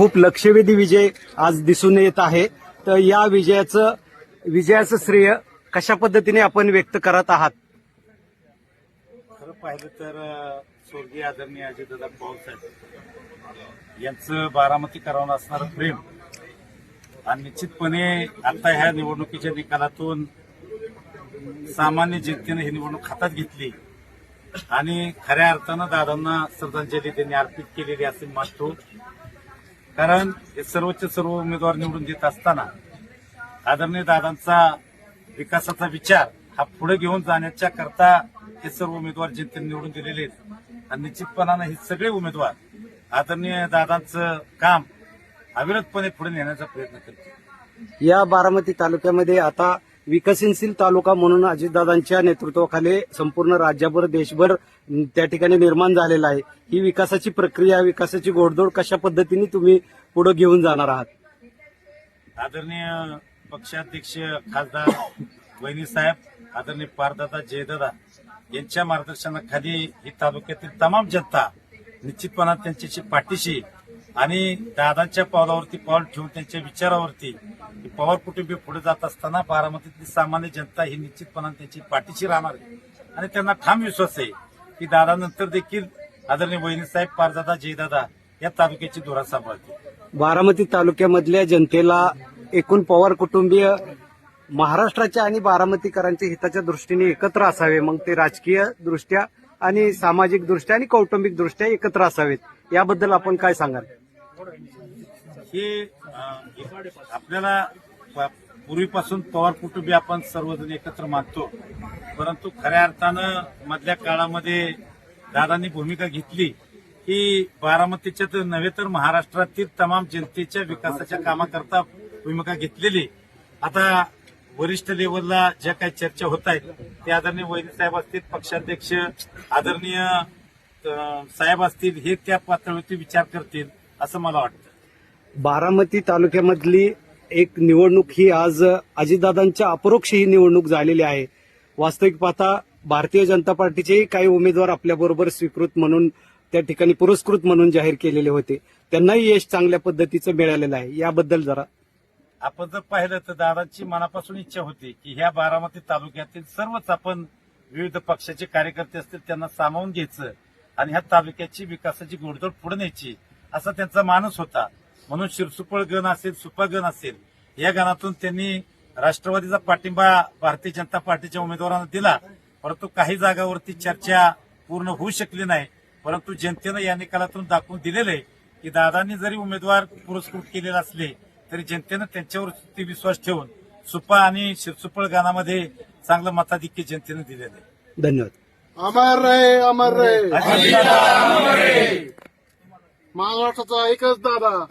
खूप लक्षवेधी विजय आज दिसून येत आहे. तर या विजयाचं विजयाचं श्रेय कशा पद्धतीने आपण व्यक्त करत आहात? खरं पाहिलं तर स्वर्गीय आदरणीय अजितदादा पवार यांचं बारामती करावं असणारं प्रेम आणि निश्चितपणे आता ह्या निवडणुकीच्या निकालातून सामान्य जनतेनं ही निवडणूक हातात घेतली आणि खऱ्या अर्थानं दादांना श्रद्धांजली त्यांनी अर्पित केलेली असे मानतो. कारण हे सर्वोच्च सर्व उमेदवार निवडून देत असताना आदरणीय दादांचा विकासाचा विचार हा पुढे घेऊन जाण्याच्या करता हे सर्व उमेदवार जनतेने निवडून दिलेले आहेत आणि निश्चितपणानं हे सगळे उमेदवार आदरणीय दादांचं काम अविरतपणे पुढे नेण्याचा प्रयत्न करतील. या बारामती तालुक्यामध्ये आता विकसनशील तालुका म्हणून अजितदादांच्या नेतृत्वाखाली संपूर्ण राज्यभर देशभर त्या ठिकाणी निर्माण झालेला आहे. ही विकासाची प्रक्रिया विकासाची गोडदोड कशा पद्धतीने तुम्ही पुढे घेऊन जाणार आहात? आदरणीय पक्षाध्यक्ष खासदार वहिनी साहेब आदरणीय पारदादा जयदादा यांच्या मार्गदर्शनाखाली ही तालुक्यातील तमाम जनता निश्चितपणात त्यांच्याशी पाठीशी आणि दादांच्या पावलावरती पाऊल ठेवून त्यांच्या विचारावरती पवार कुटुंबीय पुढे जात असताना बारामतीतली सामान्य जनता ही निश्चितपणाने त्यांची पाठीशी राहणार आहे. आणि त्यांना ठाम विश्वास आहे की दादानंतर देखील आदरणीय वहिनीसाहेब पारदादा जयदादा या तालुक्याची धुरा सांभाळतील. बारामती तालुक्यामधल्या जनतेला एकूण पवार कुटुंबीय महाराष्ट्राच्या आणि बारामतीकरांच्या हिताच्या दृष्टीने एकत्र असावे. मग ते राजकीय दृष्ट्या आणि सामाजिक दृष्ट्या आणि कौटुंबिक दृष्ट्या एकत्र असावेत. याबद्दल आपण काय सांगाल? हे आपल्याला पूर्वीपासून पवार कुटुंबी आपण सर्वजण एकत्र मानतो. परंतु खऱ्या अर्थानं मधल्या काळामध्ये दादांनी भूमिका घेतली की बारामतीच्या तर नव्हे तर महाराष्ट्रातील तमाम जनतेच्या विकासाच्या कामाकरता भूमिका घेतलेली. आता वरिष्ठ लेवलला ज्या काही चर्चा होत आहेत ते आदरणीय वैद्य साहेब असतील पक्षाध्यक्ष आदरणीय साहेब असतील हे त्या पातळीवरती विचार करतील. असं मला वाटतं. बारामती तालुक्यामधली एक निवडणूक ही आज अजितदादांच्या अपरोक्ष ही निवडणूक झालेली आहे. वास्तविक पाहता भारतीय जनता पार्टीचेही काही उमेदवार आपल्याबरोबर स्वीकृत म्हणून त्या ठिकाणी पुरस्कृत म्हणून जाहीर केलेले होते. त्यांनाही यश चांगल्या पद्धतीचं मिळालेलं आहे. याबद्दल जरा. आपण जर पाहिलं तर दादांची मनापासून इच्छा होती की ह्या बारामती तालुक्यातील सर्वच आपण विविध पक्षाचे कार्यकर्ते असतील त्यांना सामावून घ्यायचं आणि ह्या तालुक्याची विकासाची गोडदोड पुढे न्यायची. असा त्यांचा मानस होता. म्हणून शिरसुपळ गण असेल सुपा गण असेल या गणातून त्यांनी राष्ट्रवादीचा पाठिंबा भारतीय जनता पार्टीच्या उमेदवारांना दिला. परंतु काही जागावरती चर्चा पूर्ण होऊ शकली नाही. परंतु जनतेनं या निकालातून दाखवून दिलेलं आहे की दादांनी जरी उमेदवार पुरस्कृत केलेले असले तरी जनतेनं त्यांच्यावर विश्वास ठेवून सुपा आणि शिरसुपळ गानामध्ये चांगलं मताधिक्य जनतेनं दिलेलं आहे. धन्यवाद. अमर रे अमर रे. महाराष्ट्राचा एकच दादा.